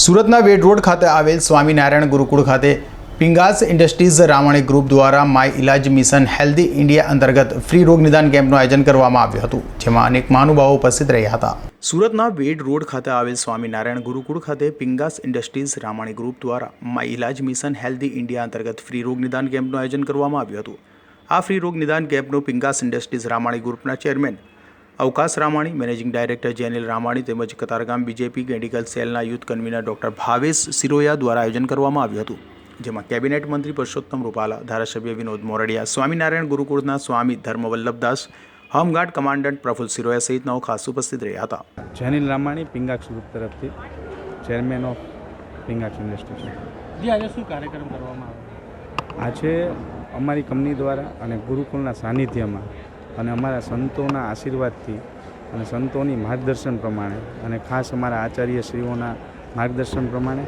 સુરતના વેડ રોડ ખાતે આવેલ સ્વામિનારાયણ ગુરુકુળ ખાતે પિંગાસ ઇન્ડસ્ટ્રીઝ રામાણી ગ્રુપ દ્વારા my Ilaj mission healthy India અંતર્ગત ફ્રી રોગ નિદાન કેમ્પનું આયોજન કરવામાં આવ્યું હતું, જેમાં અનેક મહાનુભાવો ઉપસ્થિત રહ્યા હતા. સુરતના વેડ રોડ ખાતે આવેલ સ્વામિનારાયણ ગુરુકુળ ખાતે પિંગાસ ઇન્ડસ્ટ્રીઝ રામાણી ગ્રુપ દ્વારા my Ilaj mission healthy India અંતર્ગત ફ્રી રોગ નિદાન કેમ્પનું આયોજન કરવામાં આવ્યું હતું. આ ફ્રી રોગ નિદાન કેમ્પનું પિંગાસ ઇન્ડસ્ટ્રીઝ રામાણી ગ્રુપના chairman Avkash Ramani managing director Jenil Ramani તેમજ કતારગામ બીજેપી મેડિકલ સેલના youth convener doctor Bhavesh Siroya દ્વારા આયોજન કરવામાં આવ્યું હતું જેમાં કેબિનેટ મંત્રી પરસોત્તમ રૂપાલા ધારાસભ્ય Vinod Moradiya Swaminarayan ગુરુકુળના Swami Dharmavallabhdas home guard commandant Praful Siroya સહિતનાઓ ખાસ ઉપસ્થિત રહ્યા હતા. જેનિલ રામાણી પિંગાક્ષ ગ્રુપ તરફથી ચેરમેન ઓફ પિંગાક્ષ ઇન્ડસ્ટ્રીઝ. જી આજે શું કાર્યક્રમ કરવામાં આવ્યો? આજે અમારી કંપની દ્વારા અને ગુરુકુળના સાનિધ્યમાં અને અમારા સંતોના આશીર્વાદથી અને સંતોની માર્ગદર્શન પ્રમાણે અને ખાસ અમારા આચાર્યશ્રીઓના માર્ગદર્શન પ્રમાણે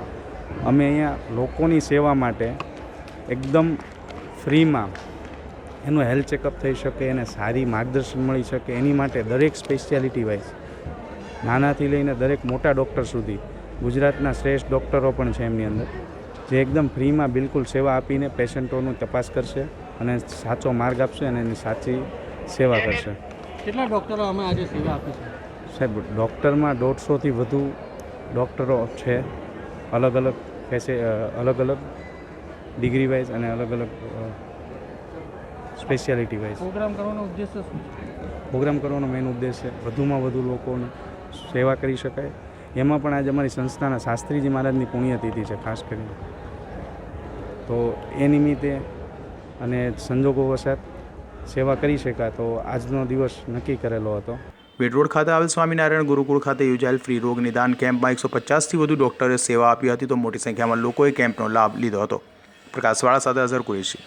અમે અહીંયા લોકોની સેવા માટે એકદમ ફ્રીમાં એનું હેલ્થ ચેકઅપ થઈ શકે, એને સારી માર્ગદર્શન મળી શકે, એની માટે દરેક સ્પેશિયાલિટી વાઇઝ નાનાથી લઈને દરેક મોટા ડૉક્ટર સુધી ગુજરાતના શ્રેષ્ઠ ડૉક્ટરો પણ છે એમની અંદર, જે એકદમ ફ્રીમાં બિલકુલ સેવા આપીને પેશન્ટોનું તપાસ કરશે અને સાચો માર્ગ આપશે અને એની સાચી સેવા કરશે. કેટલા ડૉક્ટરો અમે આજે સેવા આપી છે? સાહેબ ડૉક્ટરમાં દોઢસોથી વધુ ડૉક્ટરો છે. અલગ અલગ ફેસે અલગ અલગ ડિગ્રી વાઇઝ અને અલગ અલગ સ્પેશિયાલિટી વાઇઝ. પ્રોગ્રામ કરવાનો ઉદ્દેશ શું પ્રોગ્રામ કરવાનો મેઇન ઉદ્દેશ છે વધુમાં વધુ લોકોની સેવા કરી શકાય. એમાં પણ આજે અમારી સંસ્થાના શાસ્ત્રીજી મહારાજની પુણ્યતિથિ છે ખાસ કરીને. તો એ નિમિત્તે અને સંજોગો વસાત સેવા કરી શકા તો આજનો દિવસ નક્કી કરેલો હતો. વેડ ખાતે આવેલ સ્વામિનારાયણ ગુરુકુળ ખાતે યોજાયેલ ફ્રી રોગ નિદાન કેમ્પમાં એકસો પચાસથી વધુ ડોક્ટરે સેવા આપી હતી તો મોટી સંખ્યામાં લોકોએ કેમ્પનો લાભ લીધો હતો. પ્રકાશવાળા સાથે અઝર કુરેશી.